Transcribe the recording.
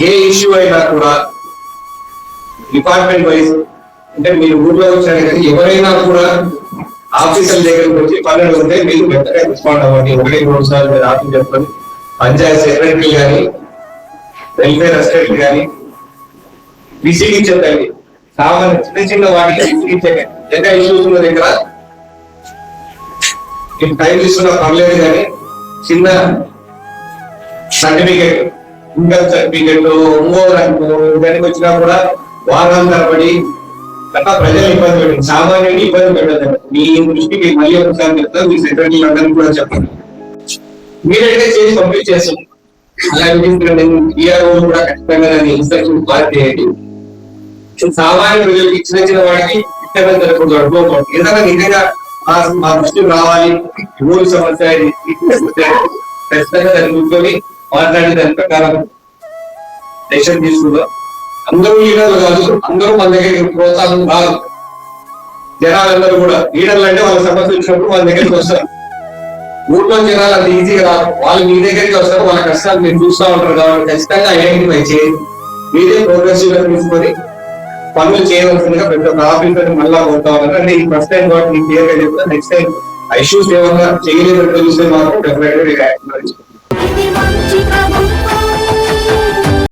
ఏ issue అయినా కూడా department wise అంటే మీరు ఊర్లో వచ్చారు కానీ ఎవరైనా కూడా ఆఫీసర్ దగ్గరకు వచ్చి పనులు ఉంటే మీరు వెంటనే రెస్పాండ్ అవ్వండి. ఒకటి మూడు సార్లు మీరు ఆఫీస్ చెప్పండి. పంచాయత్ సెక్రటరీ కానీ వెల్ఫేర్ అసిస్టెంట్ కానీ విసిగించదండి సామాన్య చిన్న చిన్న వాటికి విసిగించండి ఎంత ఇష్యూస్ ఉన్న దగ్గర మీకు టైం తీసుకున్నా పర్లేదు కానీ చిన్న సర్టిఫికేట్ ఇన్కమ్ సర్టిఫికేట్ ఒంగోలు ఇవన్నీ వచ్చినా కూడా వారాల తరబడి అట్లా ప్రజలు ఇబ్బంది పెట్టండి సామాన్యుని ఇబ్బంది పెట్టండి మీ దృష్టికి మళ్ళీ ఒకసారి చెప్తాను మీ సెక్రటరీ అందరికీ కూడా చెప్పండి. మీరైతే చేసి కంప్లీట్ చేస్తాం. అలాగే ఈఆర్ఓ కూడా ఖచ్చితంగా దాన్ని ఇన్స్ట్రక్షన్ పాస్ చేయండి. సామాన్య ప్రజలకు చిన్న చిన్న వాడికి ఇష్టమైన జరగకూడదు అనుకోకూడదు ఏదైనా నిజంగా మా మా దృష్టికి రావాలి. ఊరి సమస్య, ఖచ్చితంగా దాన్ని కూర్చొని మాట్లాడి దాని ప్రకారం డెసిషన్ తీసుకుందాం? అందరూ లీడర్లు కాదు అందరూ మన దగ్గరికి ప్రోత్సాహం కాదు జనాలందరూ కూడా లీడర్లు అంటే వాళ్ళ సమస్య వచ్చినప్పుడు వాళ్ళ దగ్గరికి వస్తారు. ఊర్లో జనాలు అంత ఈజీగా రాదు వాళ్ళు మీ దగ్గరికి వస్తారు వాళ్ళ కష్టాలు మీరు చూస్తూ ఉంటారు కాబట్టి ఖచ్చితంగా ఐడెంటిఫై చేయండి. మీరే ప్రోగ్రెసివ్గా తీసుకొని పనులు చేయవలసిందిగా ప్రతి ఒక్క ఆఫీసర్ మళ్ళా పోతా ఉన్నారు. అంటే ఈ ఫస్ట్ టైం కాబట్టి మీకు క్లియర్గా నెక్స్ట్ టైం ఇష్యూస్ ఏమన్నా చేయలేదు తెలిస్తే మాత్రం డెఫినెట్గా